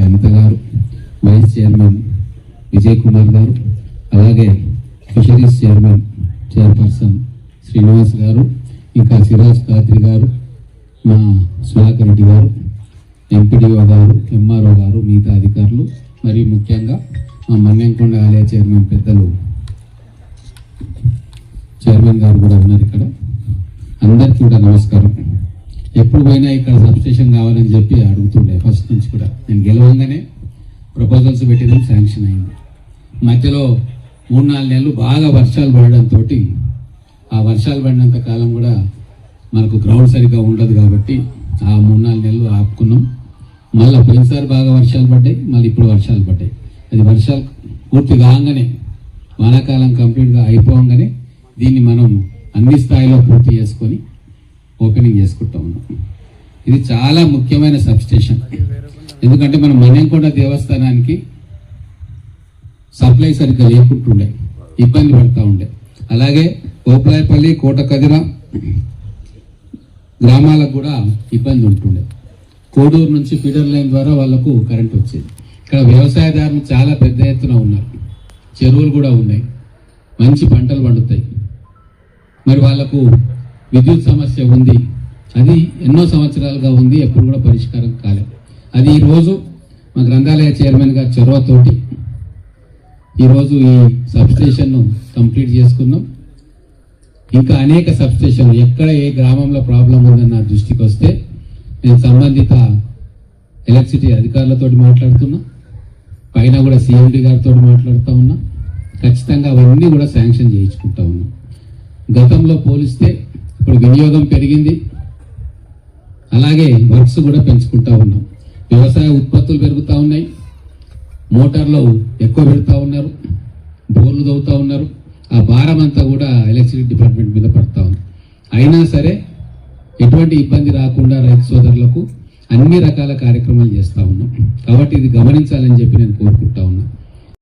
అనిత గారు vice chairman Vijay Kumar గారు అలాగే ఫిషరీస్ చైర్మన్ చైర్పర్సన్ శ్రీనివాస్ గారు ఇంకా సిరాజ్ ఖాద్రి గారు మా సుధాకర్ రెడ్డి గారు ఎంపీడీఓ గారు ఎంఆర్ఓ గారు మిగతా అధికారులు మరియు ముఖ్యంగా మా మన్యంకొండ ఆలయ చైర్మన్ పెద్దలు చైర్మన్ గారు కూడా ఉన్నారు ఇక్కడ. అందరికీ కూడా నమస్కారం. ఎప్పుడు పోయినా ఇక్కడ సబ్స్టేషన్ కావాలని చెప్పి అడుగుతుండే ఫస్ట్ నుంచి కూడా. నేను గెలవంగానే ప్రపోజల్స్ పెట్టడం శాంక్షన్ అయింది. మధ్యలో మూడు నాలుగు నెలలు బాగా వర్షాలు పడడంతో ఆ వర్షాలు పడినంత కాలం కూడా మనకు గ్రౌండ్ సరిగ్గా ఉండదు కాబట్టి ఆ మూడు నాలుగు నెలలు ఆపుకున్నాం. మళ్ళీ పోయినసారి బాగా వర్షాలు పడ్డాయి మళ్ళీ ఇప్పుడు వర్షాలు పడ్డాయి. అది వర్షాలు పూర్తి కాగానే వానాకాలం కంప్లీట్గా అయిపోయి దీన్ని మనం అన్ని స్థాయిలో పూర్తి చేసుకొని ఓపెనింగ్ చేసుకుంటా ఉన్నాం. ఇది చాలా ముఖ్యమైన సబ్స్టేషన్. ఎందుకంటే మనం మన్యంకొండ దేవస్థానానికి సప్లై సరిగ్గా లేకుంటుండే ఇబ్బంది పడతా ఉండే. అలాగే ఓపులాయపల్లి కోట కదిర గ్రామాలకు కూడా ఇబ్బంది ఉంటుండే. కోడూరు నుంచి ఫీడర్ లైన్ ద్వారా వాళ్ళకు కరెంట్ వచ్చేది. ఇక్కడ వ్యవసాయదారులు చాలా పెద్ద ఎత్తున ఉన్నారు. చెరువులు కూడా ఉన్నాయి. మంచి పంటలు పండుతాయి. మరి వాళ్ళకు విద్యుత్ సమస్య ఉంది. అది ఎన్నో సంవత్సరాలుగా ఉంది ఎప్పుడు కూడా పరిష్కారం కాలేదు. అది ఈరోజు మా గ్రంథాలయ చైర్మన్ గారి చొరవతోటి ఈరోజు ఈ సబ్స్టేషన్ను కంప్లీట్ చేసుకున్నాం. ఇంకా అనేక సబ్స్టేషన్లు ఎక్కడ ఏ గ్రామంలో ప్రాబ్లం ఉందని నా దృష్టికి వస్తే నేను సంబంధిత ఎలక్ట్రిసిటీ అధికారులతో మాట్లాడుతున్నా. పైన కూడా సిఎండి గారితో మాట్లాడుతూ ఉన్నా. ఖచ్చితంగా అవన్నీ కూడా శాంక్షన్ చేయాలి గతంలో పోలిస్తే ఇప్పుడు వినియోగం పెరిగింది. అలాగే వర్క్స్ కూడా పెంచుకుంటా ఉన్నాం. వ్యవసాయ ఉత్పత్తులు పెరుగుతూ ఉన్నాయి. మోటార్లు ఎక్కువ పెడతా ఉన్నారు. బోర్లు తవ్వుతూ ఉన్నారు. ఆ భారం అంతా కూడా ఎలక్ట్రిసిటీ డిపార్ట్మెంట్ మీద పడతా ఉంది. అయినా సరే ఎటువంటి ఇబ్బంది రాకుండా రైతు సోదరులకు అన్ని రకాల కార్యక్రమాలు చేస్తూ ఉన్నాం. కాబట్టి ఇది గమనించాలని చెప్పి నేను కోరుకుంటా ఉన్నాను